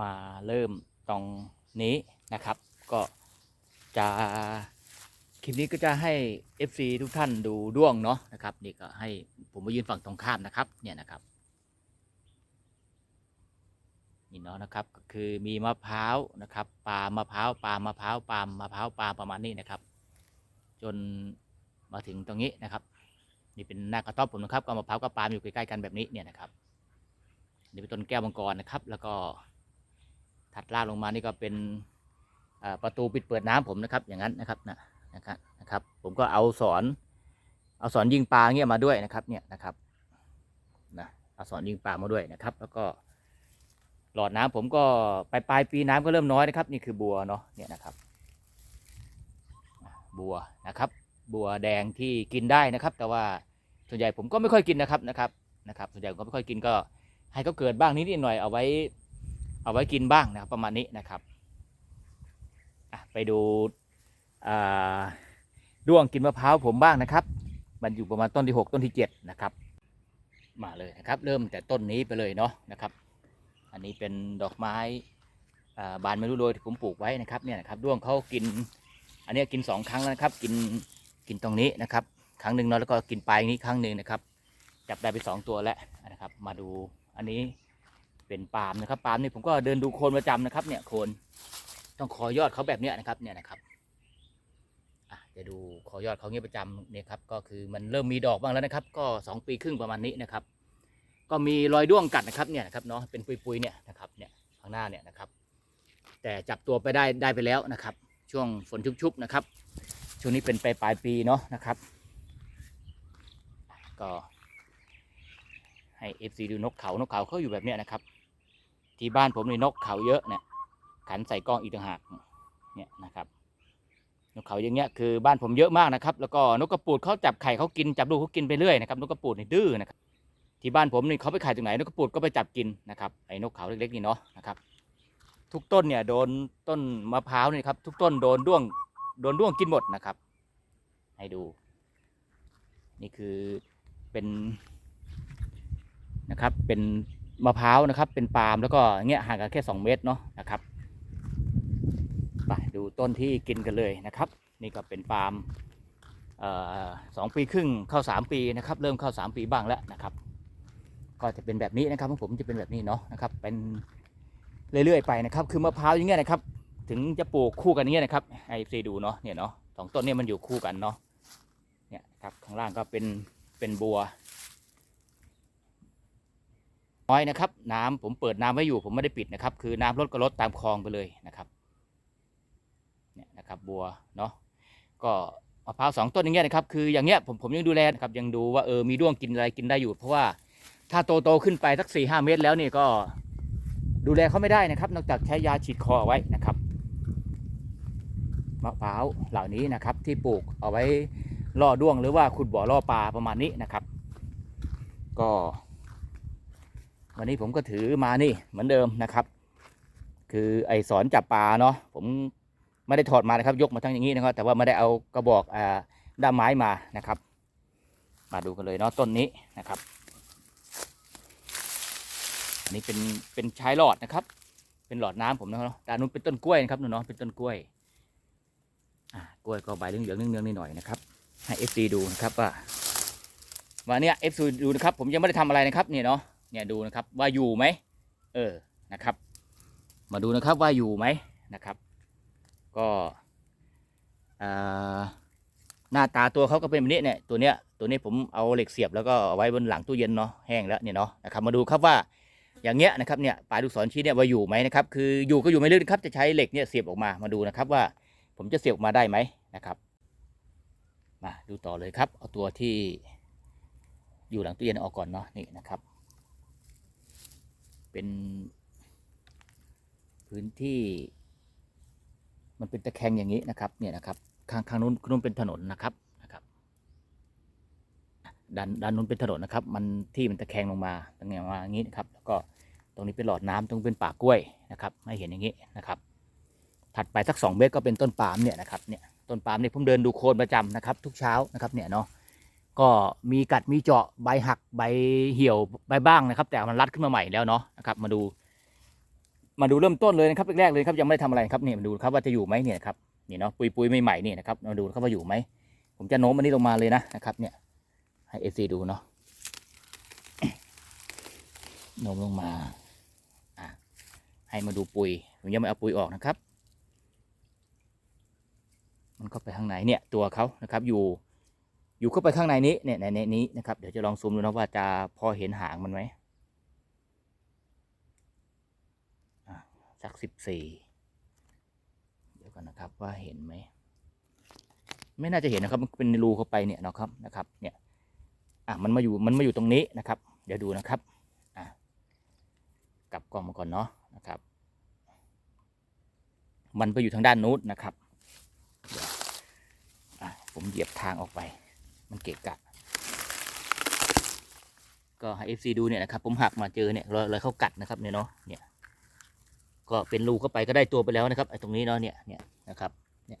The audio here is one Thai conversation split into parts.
มาเริ่มตรงนี้นะครับ ก็จะคลิปนี้ก็จะให้ FC ทุกท่านดูด้วงเนาะนะครับนี่ก็ให้ผมมายืนฝั่งตรงข้ามนะครับเนี่ยนะครับนี่เนาะนะครับก็คือมีมะพร้าวนะครับปาล์มะพร้าวปาล์มะพร้าวปาล์มมะพร้าวปาล์มประมาณนี้นะครับ จนมาถึงตรงนี้นะครับ นี่เป็นหน้ากระต๊อบผมนะครับก็มะพร้าวกับปาล์มอยู่ใกล้ๆกันแบบนี้เนี่ยนะครับนี่เป็นต้นแก้วมังกรนะครับ แล้วก็ ถัดล่างลงมานี่ก็เป็นประตูปิดเปิดน้ำผมนะครับ อย่างนั้นนะครับนะนะครับนะครับ ผมก็เอาสอนเอาสอนยิงปลาเงี้ยมาด้วยนะครับเนี่ยนะครับนะเอาสอนยิงปลามาด้วยนะครับ แล้วก็หลอดน้ำผมก็ปลายปลายปีน้ำก็เริ่มน้อยนะครับ นี่คือบัวเนาะเนี่ยนะครับ บัวนะครับ บัวแดงที่กินได้นะครับ แต่ว่าส่วนใหญ่ผมก็ไม่ค่อยกินนะครับนะครับนะครับ ส่วนใหญ่ผมก็ไม่ค่อยกินก็ให้เขาเกิดบ้างนิดหน่อยเอาไว้ เอาไว้กินบ้างนะครับประมาณนี้นะครับไปดูด้วงกินมะพร้าวผมบ้างนะครับ มันอยู่ประมาณต้นที่ 6 ต้นที่ 7 นะครับ มาเลยนะครับ เริ่มแต่ต้นนี้ไปเลยเนาะนะครับ อันนี้เป็นดอกไม้บานไม่รู้โรยที่ผมปลูกไว้นะครับเนี่ยนะครับด้วงเขากิน อันนี้กินสองครั้งแล้วนะครับ กินกินตรงนี้นะครับ ครั้งหนึ่งเนาะแล้วก็กินปลายนี้ครั้งหนึ่งนะครับ จับได้ไปสองตัวแล้วนะครับ มาดูอันนี้ เป็นปาล์มนะครับปาล์มนี่ผมก็เดินดูโคนประจำนะครับ เนี่ยโคนต้องขอยอดเขาแบบเนี้ยนะครับ เนี่ยนะครับจะดูขอยอดเขาเงี้ยประจำเนี่ยครับก็คือมันเริ่มมีดอกบ้างแล้วนะครับ ก็สองปีครึ่งประมาณนี้นะครับ ก็มีรอยด้วงกัดนะครับเนี่ยนะครับเนาะเป็นปุยๆเนี่ยนะครับเนี่ยข้างหน้าเนี่ยนะครับ แต่จับตัวไปได้ได้ไปแล้วนะครับ ช่วงฝนชุบๆนะครับ ช่วงนี้เป็นปลายปลายปีเนาะนะครับ ก็ให้ FC ดูนกเขานกเขาเขาอยู่แบบเนี้ยนะครับ ที่บ้านผมนี่นกเขาเยอะเนี่ยขันใส่กล้องอีกต่างหากเนี่ยนะครับนกเขาอย่างเงี้ยคือบ้านผมเยอะมากนะครับ แล้วก็นกกระปูดเขาจับไข่เขากินจับลูกเขากินไปเรื่อยนะครับนกกระปูดนี่ดื้อนะครับที่บ้านผมนี่เขาไปไข่ตรงไหนนกกระปูดก็ไปจับกินนะครับไอ้นกเขาเล็กๆนี่เนาะนะครับ ทุกต้นเนี่ยโดนต้นมะพร้าวนี่ครับทุกต้นโดนด้วงโดนด้วงกินหมดนะครับ ให้ดู นี่คือเป็นนะครับเป็น มะพร้าวนะครับ เป็นปาล์มแล้วก็เงี้ยห่างกันแค่สองเมตรเนาะนะครับไปดูต้นที่กินกันเลยนะครับ นี่ก็เป็นปาล์มสองปีครึ่งเข้าสามปีนะครับ เริ่มเข้าสามปีบ้างแล้วนะครับ ก็จะเป็นแบบนี้นะครับของผมจะเป็นแบบนี้เนาะนะครับเป็นเรื่อยๆไปนะครับ คือมะพร้าวอย่างเงี้ยนะครับ ถึงจะปลูกคู่กันเงี้ยนะครับให้ซีดูเนาะเนี่ยเนาะสองต้นเนี่ยมันอยู่คู่กันเนาะเนี่ยครับข้างล่างก็เป็นเป็นบัว น้อยนะครับ น้ำผมเปิดน้ำไว้อยู่ผมไม่ได้ปิดนะครับ คือน้ำลดก็ลดตามคลองไปเลยนะครับเนี่ยนะครับบัวเนาะก็มะพร้าวสองต้นอย่างเงี้ยนะครับคืออย่างเงี้ยผมผมยังดูแลนะครับยังดูว่าเออมีด้วงกินอะไรกินได้อยู่ เพราะว่าถ้าโตโตขึ้นไปสักสี่ห้าเมตรแล้วนี่ก็ดูแลเขาไม่ได้นะครับ นอกจากใช้ยาฉีดคอเอาไว้นะครับมะพร้าวเหล่านี้นะครับที่ปลูกเอาไว้ล่อด้วงหรือว่าขุดบ่อล่อปลาประมาณนี้นะครับ ก็ วันนี้ผมก็ถือมานี่เหมือนเดิมนะครับ คือไอสอนจับปลาเนาะผมไม่ได้ถอดมานะครับ ยกมาทั้งอย่างนี้นะครับ แต่ว่าไม่ได้เอากระบอกอ่าด้ามไม้มานะครับ มาดูกันเลยเนาะต้นนี้นะครับ อันนี้เป็นเป็นชายหลอดนะครับ เป็นหลอดน้ำผมนะครับด้านนู้นเป็นต้นกล้วยนะครับนู่นเนาะเป็นต้นกล้วยอ่ากล้วยก็ใบเหลืองๆเนืองๆนิดหน่อยนะครับ ให้เอฟซีดูนะครับว่าว่าเนี่ยเอฟซีดูนะครับ ผมยังไม่ได้ทำอะไรนะครับเนี่ยเนาะ เนี่ยดูนะครับว่าอยู่ไหมเออนะครับ มาดูนะครับว่าอยู่ไหมนะครับ ก็อ่าหน้าตาตัวเขาก็เป็นแบบนี้เนี่ยตัวเนี้ยตัวนี้ผมเอาเหล็กเสียบแล้วก็เอาไว้บนหลังตู้เย็นเนาะแห้งแล้วเนี่ยเนาะนะครับมาดูครับว่าอย่างเงี้ยนะครับเนี่ยปลายลูกศรชี้เนี่ยว่าอยู่ไหมนะครับคืออยู่ก็อยู่ไม่ลึกนะครับจะใช้เหล็กเนี่ยเสียบออกมามาดูนะครับว่าผมจะเสียบออกมาได้ไหมนะครับมาดูต่อเลยครับเอาตัวที่อยู่หลังตู้เย็นออกก่อนเนาะนี่นะครับ เป็น พื้นที่มันเป็นตะแคงอย่างนี้นะครับเนี่ยนะครับข้างข้างนู้นนู้นเป็นถนนนะครับนะครับด้านด้านนู้นเป็นถนนนะครับ มันที่มันตะแคงลงมาตะแคงมาอย่างนี้นะครับ แล้วก็ตรงนี้เป็นหลอดน้ำตรงเป็นป่ากล้วยนะครับให้เห็นอย่างนี้นะครับ ถัดไปสักสองเมตรก็เป็นต้นปาล์มเนี่ยนะครับเนี่ยต้นปาล์มเนี่ยผมเดินดูโคนประจำนะครับ ทุกเช้านะครับเนี่ยเนาะ ก็มีกัดมีเจาะใบหักใบเหี่ยวใบบ้างนะครับ แต่มันรัดขึ้นมาใหม่แล้วเนาะนะครับมาดู มาดูเริ่มต้นเลยนะครับแรกๆเลยครับยังไม่ได้ทำอะไรครับนี่มาดูครับว่าจะอยู่ไหมเนี่ยครับนี่เนาะปุยปุยใหม่ๆนี่นะครับมาดูครับว่าอยู่ไหมผมจะโน้มอันนี้ลงมาเลยนะนะครับ เนี่ย ให้เอซีดูเนาะโน้มลงมาอะให้มาดูปุยผมยังไม่เอาปุยออกนะครับ มันเข้าไปข้างในเนี่ยตัวเขานะครับอยู่ อยู่เข้าไปข้างในนี้เนี่ยในนี้นะครับเดี๋ยวจะลองซูมดูนะว่าจะพอเห็นหางมันไหมสักสิบสี่เดี๋ยวกันนะครับว่าเห็นไหมไม่น่าจะเห็นนะครับมันเป็นรูเข้าไปเนี่ยนะครับนะครับเนี่ยอะมันมาอยู่มันมาอยู่ตรงนี้นะครับ เดี๋ยวดูนะครับอะกลับกล้องมาก่อนเนาะนะครับ มันไปอยู่ทางด้านนู้นนะครับอะผมเหยียบทางออกไป มันเกะกะ ก็ให้ FC ดูเนี่ยนะครับ ผมหักมาเจอเนี่ยรอยรอยเขากัดนะครับเนี่ยเนาะเนี่ยก็เป็นรูเข้าไปก็ได้ตัวไปแล้วนะครับไอ้ตรงนี้เนาะเนี่ยเนี่ยนะครับเนี่ย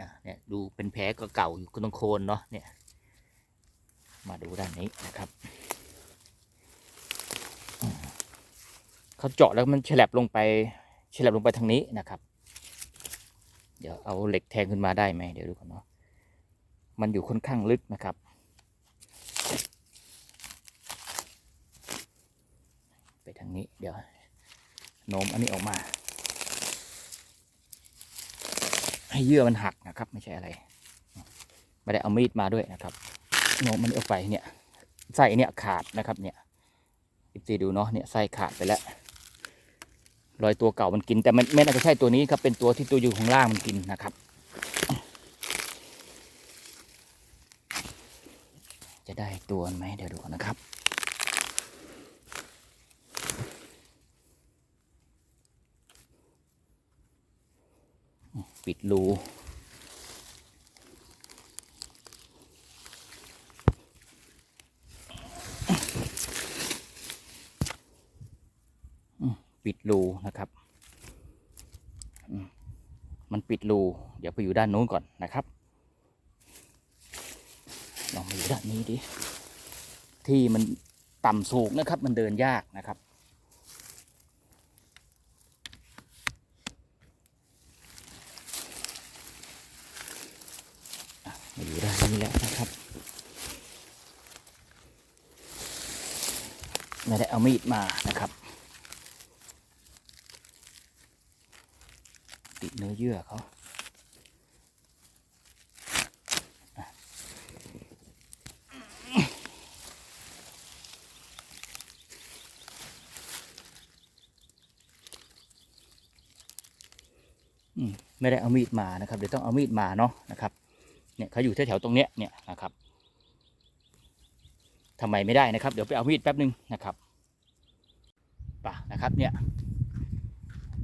อะเนี่ยดูเป็นแผลก็เก่าอยู่ตรงโคนเนาะเนี่ย มาดูด้านนี้นะครับเขาเจาะแล้วมันฉลับลงไปฉลับลงไปทางนี้นะครับ เดี๋ยวเอาเหล็กแทงขึ้นมาได้ไหมเดี๋ยวดูก่อนเนาะ มันอยู่ค่อนข้างลึกนะครับ ไปทางนี้เดี๋ยวโน้มอันนี้ออกมา ให้เยื่อมันหักนะครับ ไม่ใช่อะไรไม่ได้เอามีดมาด้วยนะครับโน้มมันออกไปเนี่ยไส้เนี่ยขาดนะครับเนี่ยอิซีดูเนาะเนี่ยไส้ขาดไปแล้วรอยตัวเก่ามันกินแต่มันไม่น่าจะใช่ตัวนี้ครับเป็นตัวที่ตัวอยู่ข้างล่างมันกินนะครับ จะ ได้ตัวไหมเดี๋ยวดูก่อนนะครับ ปิดรูปิดรูนะครับมันปิดรู เดี๋ยวไปอยู่ด้านนู้นก่อนนะครับ มาอยู่ด้านนี้ดิที่มันต่ำสูงนะครับ มันเดินยากนะครับมาอยู่ด้านนี้แล้วนะครับไม่ได้เอามีดมานะครับ ติดเนื้อเยื่อเขา ไม่ได้เอามีดมานะครับเดี๋ยวต้องเอามีดมาเนาะนะครับเนี่ยเขาอยู่แถวๆตรงเนี้ยเนี่ยนะครับทำไมไม่ได้นะครับ เดี๋ยวไปเอามีดแป๊บนึงนะครับป่ะนะครับเนี่ย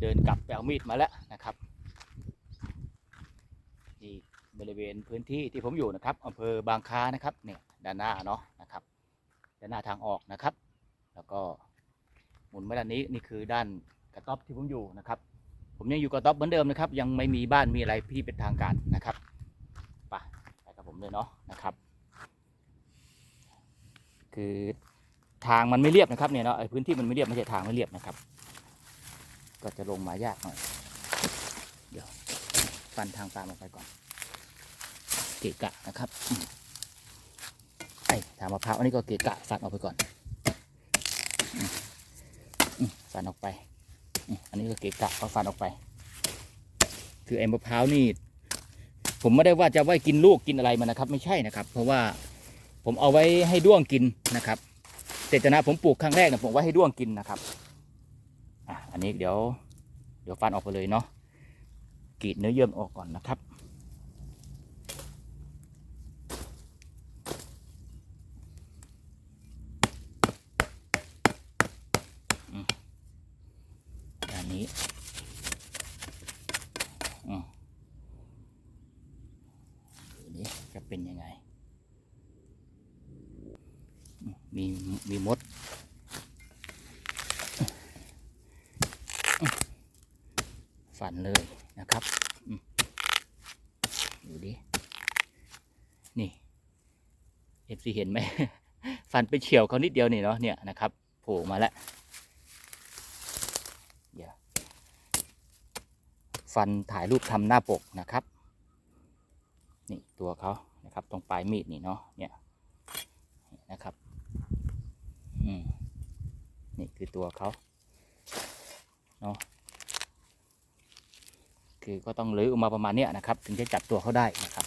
เดินกลับไปเอามีดมาแล้วนะครับที่บริเวณพื้นที่ที่ผมอยู่นะครับอำเภอบางค้านะครับเนี่ยด้านหน้าเนาะนะครับด้านหน้าทางออกนะครับ แล้วก็หมุนมาด้านนี้นี่คือด้านกระต๊อบที่ผมอยู่นะครับ ผมยังอยู่กระต๊อบเหมือนเดิมนะครับ ยังไม่มีบ้านมีอะไรที่เป็นทางการนะครับไปไปกับผมเลยเนาะนะครับ คือทางมันไม่เรียบนะครับเนี่ยเนาะไอ้พื้นที่มันไม่เรียบไม่ใช่ทางไม่เรียบนะครับ ก็จะลงมายากหน่อยเดี๋ยวฟันทางตามออกไปก่อนเกะกะนะครับไอ้ทางมะพร้าวอันนี้ก็เกะกะฟันออกไปก่อนฟันออกไป อันนี้ก็เกะกะเอาฟันออกไป คือไอ้มะพร้าวนี่ ผมไม่ได้ว่าจะไว้กินลูกกินอะไรมันนะครับ ไม่ใช่นะครับ เพราะว่าผมเอาไว้ให้ด้วงกินนะครับเจตนาผมปลูกครั้งแรกเนี่ยผมไว้ให้ด้วงกินนะครับอะอันนี้เดี๋ยว เดี๋ยวฟันออกไปเลยเนาะกรีดเนื้อเยื่อออกก่อนนะครับอืมด้านนี้อืม ดูนี่จะเป็นยังไงอืมมีมีมดอืม ฝันเลยนะครับอืมดูดิ นี่เอฟซีเห็นไหม ฟันไปเฉียวเขานิดเดียวนี่เนาะเนี่ยนะครับโผล่มาแล้วฟันถ่ายรูปทำหน้าปกนะครับ นี่ตัวเขานะครับ ตรงปลายมีดนี่เนาะเนี่ยนะครับอืมนี่คือตัวเขาเนาะ คือก็ต้องลื้อออกมาประมาณเนี้ยนะครับ ถึงจะจับตัวเขาได้นะครับ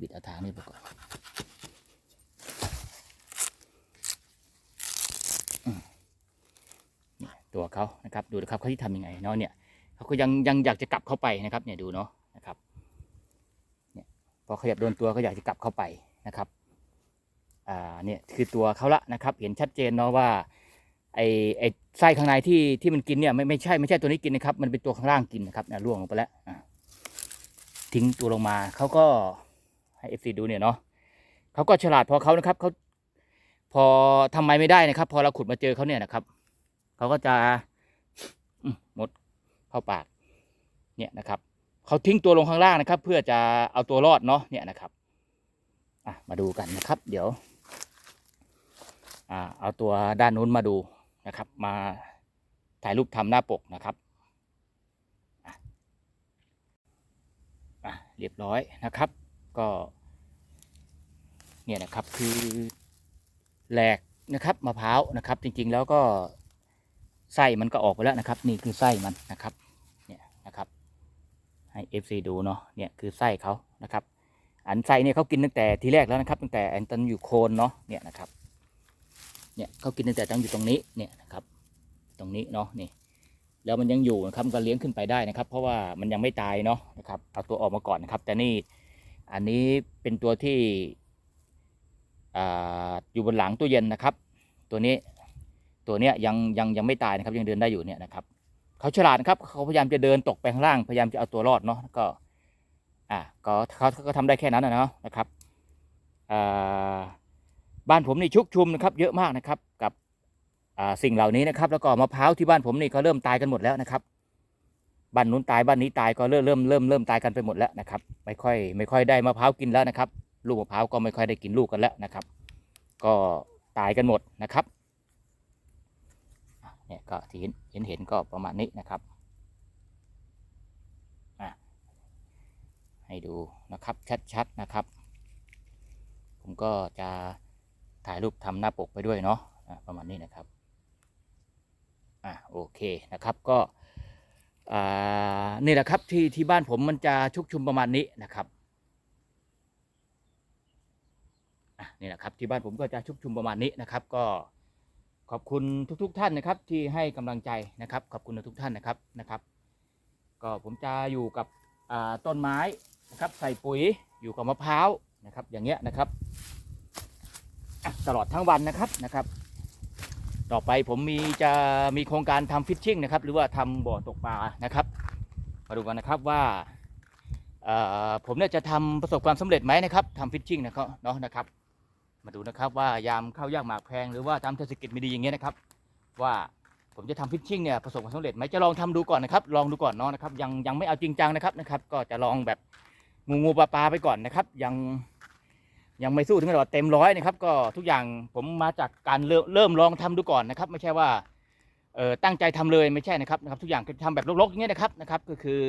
บิดอาทางนี้ไปก่อนอืมนี่ตัวเขานะครับ ดูนะครับเขาที่ทำยังไงเนาะเนี่ยเขาก็ยังยังอยากจะกลับเข้าไปนะครับ เนี่ยดูเนาะนะครับ เนี่ยพอขยับโดนตัวก็อยากจะกลับเข้าไปนะครับ อ่า เนี่ยคือตัวเขาละนะครับ เห็นชัดเจนเนาะว่า ไอไอไส้ข้างในที่ที่มันกินเนี่ยไม่ไม่ใช่ไม่ใช่ตัวนี้กินนะครับ มันเป็นตัวข้างล่างกินนะครับเนี่ยร่วงลงไปแล้วทิ้งตัวลงมาเขาก็ให้เอฟซีดูเนี่ยเนาะเขาก็ฉลาดพอเขานะครับเขาพอทำไมไม่ได้นะครับ พอเราขุดมาเจอเขาเนี่ยนะครับเขาก็จะหมดเข้าปาก เนี่ยนะครับเขาทิ้งตัวลงข้างล่างนะครับ เพื่อจะเอาตัวรอดเนาะเนี่ยนะครับอะมาดูกันนะครับ เดี๋ยวอ่าเอาตัวด้านนู้นมาดู นะครับ มาถ่ายรูปทำหน้าปกนะครับอะเรียบร้อยนะครับ ก็ เนี่ยนะครับคือแหลกนะครับมะพร้าวนะครับ จริงๆแล้วก็ไส้มันก็ออกไปแล้วนะครับ นี่คือไส้มันนะครับเนี่ยนะครับ ให้ FC ดูเนาะเนี่ยคือไส้เขานะครับ อันไส้เนี่ยเขากินตั้งแต่ทีแรกแล้วนะครับ ตั้งแต่อันตอนอยู่โคนเนาะเนี่ยนะครับ เนี่ยเขากินตั้งแต่ตั้งอยู่ตรงนี้เนี่ยนะครับตรงนี้เนาะนี่แล้วมันยังอยู่นะครับมันก็เลี้ยงขึ้นไปได้นะครับ เพราะว่ามันยังไม่ตายเนาะนะครับเอาตัวออกมาก่อนนะครับ แต่นี่อันนี้เป็นตัวที่อ่าอยู่บนหลังตู้เย็นนะครับ ตัวนี้ตัวเนี้ยยังยังยังไม่ตายนะครับยังเดินได้อยู่เนี่ยนะครับเขาฉลาดครับเขาพยายามจะเดินตกไปข้างล่างพยายามจะเอาตัวรอดเนาะก็อ่าก็เขาเขาก็ทำได้แค่นั้นนะเนาะนะครับอ่า บ้านผมนี่ชุกชุมนะครับเยอะมากนะครับกับสิ่งเหล่านี้นะครับ แล้วก็มะพร้าวที่บ้านผมนี่ก็เริ่มตายกันหมดแล้วนะครับบ้านนู้นตายบ้านนี้ตายก็เริ่มเริ่มเริ่มเริ่มตายกันไปหมดแล้วนะครับ ไม่ค่อยไม่ค่อยได้มะพร้าวกินแล้วนะครับ ลูกมะพร้าวก็ไม่ค่อยได้กินลูกกันแล้วนะครับ ก็ตายกันหมดนะครับเนี่ยก็ที่เห็นเห็นเห็นก็ประมาณนี้นะครับอะให้ดูนะครับชัดๆนะครับ ผมก็จะ ถ่ายรูปทำหน้าปกไปด้วยเนาะประมาณนี้นะครับอะโอเคนะครับก็อ่านี่แหละครับที่ที่บ้านผมมันจะชุกชุมประมาณนี้นะครับอะนี่แหละครับที่บ้านผมก็จะชุกชุมประมาณนี้นะครับ ก็ขอบคุณทุกๆท่านนะครับ ที่ให้กำลังใจนะครับ ขอบคุณทุกท่านนะครับนะครับ ก็ผมจะอยู่กับอ่าต้นไม้นะครับ ใส่ปุ๋ยอยู่กับมะพร้าวนะครับ อย่างเงี้ยนะครับ ตลอดทั้งวันนะครับนะครับ ต่อไปผมมีจะมีโครงการทำฟิชชิ่งนะครับ หรือว่าทำบ่อตกปลานะครับ มาดูกันนะครับว่าผมเนี่ยจะทำประสบความสำเร็จไหมนะครับทำฟิชชิ่งนะครับเนาะนะครับ มาดูนะครับว่ายามเข้ายากหมากแพงหรือว่าตามเศรษฐกิจไม่ดีอย่างเงี้ยนะครับ ว่าผมจะทำฟิชชิ่งเนี่ยประสบความสำเร็จไหมจะลองทำดูก่อนนะครับ ลองดูก่อนเนาะนะครับ ยังยังไม่เอาจริงจังนะครับนะครับ ก็จะลองแบบงูงูปลาปลาไปก่อนนะครับ ยัง ยังไม่สู้ถึงระดับเต็มร้อยนะครับ ก็ทุกอย่างผมมาจากการเริ่มเริ่มลองทำดูก่อนนะครับ ไม่ใช่ว่าเออตั้งใจทำเลยไม่ใช่นะครับนะครับ ทุกอย่างก็ทำแบบลกๆอย่างเงี้ยนะครับนะครับ ก็คือ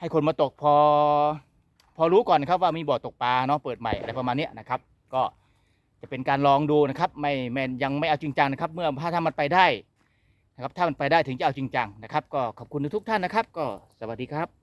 ให้คนมาตกพอ พอรู้ก่อนนะครับว่ามีบ่อตกปลาเนาะเปิดใหม่อะไรประมาณนี้นะครับ ก็จะเป็นการลองดูนะครับ ไม่ไม่ยังไม่เอาจริงจังนะครับ เมื่อถ้าถ้ามันไปได้นะครับ ถ้ามันไปได้ถึงจะเอาจริงจังนะครับ ก็ขอบคุณทุกท่านนะครับ ก็สวัสดีครับ